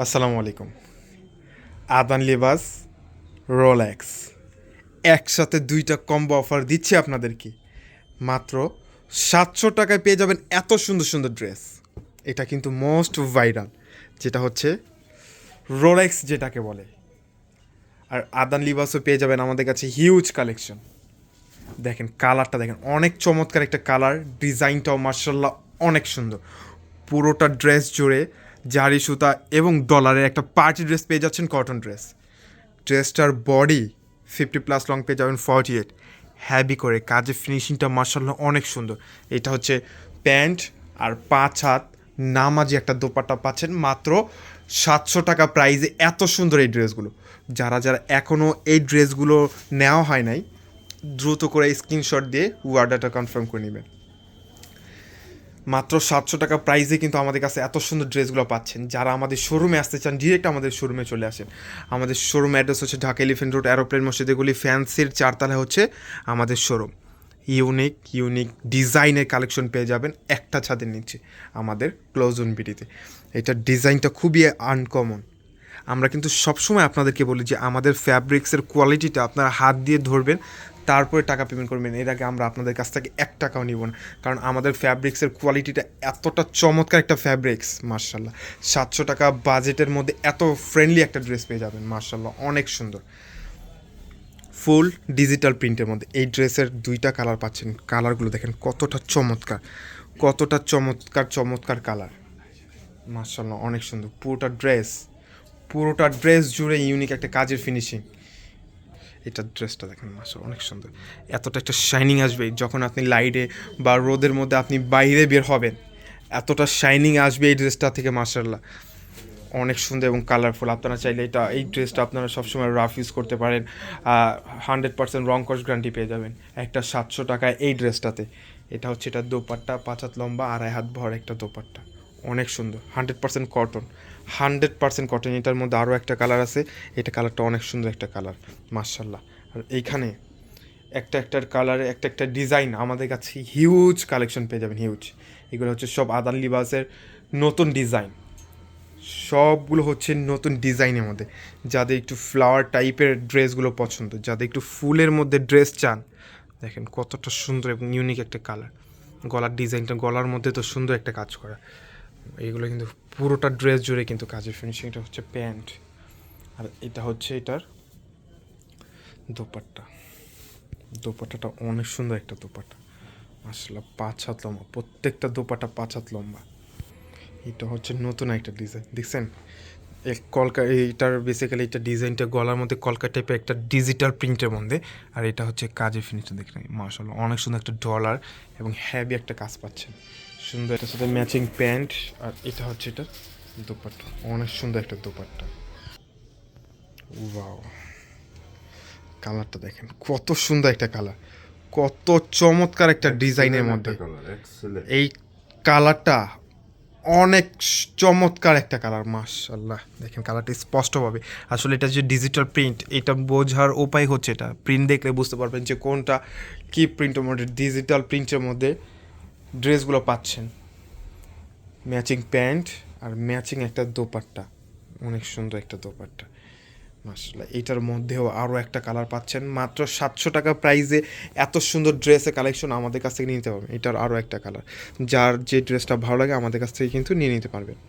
আসসালামু আলাইকুম। আদান লিবাস, রোলেক্স। একসাথে দুইটা কম্বো অফার দিচ্ছি আপনাদেরকে। মাত্র সাতশো টাকায় পেয়ে যাবেন এত সুন্দর সুন্দর ড্রেস। এটা কিন্তু মোস্ট ভাইরাল, যেটা হচ্ছে রোলেক্স যেটাকে বলে। আর আদান লিবাসও পেয়ে যাবেন আমাদের কাছে হিউজ কালেকশন দেখেন কালারটা দেখেন, অনেক চমৎকার একটা কালার, ডিজাইনটাও মার্শাল্লাহ অনেক সুন্দর। পুরোটা ড্রেস জুড়ে জারি সুতা এবং ডলারের একটা পার্টি ড্রেস পেয়ে যাচ্ছেন কটন ড্রেস ড্রেসটার বডি ফিফটি প্লাস লং পেয়ে যাবেন ফর্টি এইট হ্যাভি করে কাজের ফিনিশিংটা মার্শাল্লাহ অনেক সুন্দর। এটা হচ্ছে প্যান্ট আর পাঁচ হাত নামাজি একটা দোপাট্টা পাচ্ছেন মাত্র সাতশো টাকা প্রাইজে এত সুন্দর এই ড্রেসগুলো যারা যারা এখনও এই ড্রেসগুলো নেওয়া হয় নাই, দ্রুত করে স্ক্রিনশট দিয়ে অর্ডারটা কনফার্ম করে নেবেন। মাত্র সাতশো টাকা প্রাইসে কিন্তু আমাদের কাছে এত সুন্দর ড্রেসগুলো পাচ্ছেন। যারা আমাদের শোরুমে আসতে চান ডিরেক্ট আমাদের শোরুমে চলে আসেন। আমাদের শোরুম অ্যাড্রেস হচ্ছে ঢাকা এলিফেন্ট রোড অ্যারোপ্লেন মসজিদেগুলি ফ্যান্সির চারতলা হচ্ছে আমাদের শোরুম ইউনিক ইউনিক ডিজাইনের কালেকশন পেয়ে যাবেন একটা ছাদের নিচে আমাদের ক্লোজ বিডিতে এটার ডিজাইনটা খুবই আনকমন আমরা কিন্তু সবসময় আপনাদেরকে বলি যে আমাদের ফ্যাব্রিক্সের কোয়ালিটিটা আপনারা হাত দিয়ে ধরবেন, তারপরে টাকা পেমেন্ট করবেন। এর আগে আমরা আপনাদের কাছ থেকে এক টাকাও নিব না। কারণ আমাদের ফ্যাব্রিক্সের কোয়ালিটিটা এতটা চমৎকার একটা ফ্যাব্রিক্স মার্শাল্লাহ সাতশো টাকা বাজেটের মধ্যে এত ফ্রেন্ডলি একটা ড্রেস পেয়ে যাবেন মার্শাল্লাহ অনেক সুন্দর। ফুল ডিজিটাল প্রিন্টের মধ্যে এই ড্রেসের দুইটা কালার পাচ্ছেন। কালারগুলো দেখেন কতটা চমৎকার। কতটা চমৎকার চমৎকার কালার মার্শাল্লাহ অনেক সুন্দর। পুরোটা ড্রেস পুরোটা ড্রেস জুড়ে ইউনিক একটা কাজের ফিনিশিং এটা ড্রেসটা দেখেন মাসা অনেক সুন্দর। এতটা একটা শাইনিং আসবে যখন আপনি লাইটে বা রোদের মধ্যে আপনি বাইরে বের হবেন। এতটা শাইনিং আসবে এই ড্রেসটা থেকে মার্শাল্লাহ অনেক সুন্দর এবং কালারফুল আপনারা চাইলে এটা, এই ড্রেসটা আপনারা সবসময় রাফ ইউজ করতে পারেন। হান্ড্রেড পার্সেন্ট রং কস গ্যারান্টি পেয়ে যাবেন। একটা সাতশো টাকায় এই ড্রেসটাতে। এটা হচ্ছে এটা দোপাট্টা, পাঁচ হাত লম্বা, আড়াই হাত ভর একটা দোপাট্টা। অনেক সুন্দর hundred percent cotton hundred percent cotton এটার মধ্যে আরও একটা কালার আছে, এটা কালারটা অনেক সুন্দর একটা কালার মার্শাল্লাহ আর এইখানে একটা একটার কালারে একটা একটা ডিজাইন আমাদের কাছে হিউজ কালেকশন পেয়ে যাবেন হিউজ এগুলো হচ্ছে সব আদান লিবাসের নতুন ডিজাইন সবগুলো হচ্ছে নতুন ডিজাইনের মধ্যে। যাদের একটু ফ্লাওয়ার টাইপের ড্রেসগুলো পছন্দ, যাদের একটু ফুলের মধ্যে ড্রেস চান, দেখেন কতটা সুন্দর এবং ইউনিক একটা কালার গলার ডিজাইনটা গলার মধ্যে তো সুন্দর একটা কাজ করা। এইগুলো কিন্তু পুরোটা ড্রেস জুড়ে কিন্তু কাজের ফিনিশিংটা হচ্ছে প্যান্ট আর এটা হচ্ছে এটার দোপাট্টা। দোপাট্টাটা অনেক সুন্দর একটা দোপাট্টা। আসলে পাঁচ হাত লম্বা। প্রত্যেকটা দোপাট্টা পাঁচ হাত লম্বা। এটা হচ্ছে নতুন একটা ডিজাইন দেখছেন? কলকা, এইটার বেসিক্যালি এটা ডিজাইনটা গলার মধ্যে কলকা টাইপের একটা ডিজিটাল প্রিন্টের মধ্যে। আর এটা হচ্ছে কাজের ফিনিশটা দেখেন? মার্শাল্লাহ অনেক সুন্দর একটা ডলার এবং হ্যাভি একটা কাজ পাচ্ছেন। সুন্দর এটার সাথে ম্যাচিং প্যান্ট আর এটা হচ্ছে এটা দোপাট্টা। অনেক সুন্দর একটা দোপাট্টা। ওয়াও কালারটা দেখেন কত সুন্দর একটা কালার। কত চমৎকার একটা ডিজাইনের মধ্যে। এই কালারটা অনেক চমৎকার একটা কালার মাশাল্লাহ দেখেন কালারটা স্পষ্টভাবে। আসলে এটা যে ডিজিটাল প্রিন্ট এটা বোঝার উপায় হচ্ছে এটা। প্রিন্ট দেখলে বুঝতে পারবেন যে কোনটা কি প্রিন্টের মধ্যে ডিজিটাল প্রিন্টের মধ্যে ড্রেসগুলো পাচ্ছেন। ম্যাচিং প্যান্ট আর ম্যাচিং একটা দোপাট্টা। অনেক সুন্দর একটা দোপাট্টা। মাসাল্লাহ এটার মধ্যেও আরও একটা কালার পাচ্ছেন। মাত্র সাতশো টাকা প্রাইজে এত সুন্দর ড্রেসের কালেকশন আমাদের কাছ থেকে নিতে পারবেন। এটার আরও একটা কালার। যার যে ড্রেসটা ভালো লাগে আমাদের কাছ থেকে কিন্তু নিয়ে নিতে পারবেন।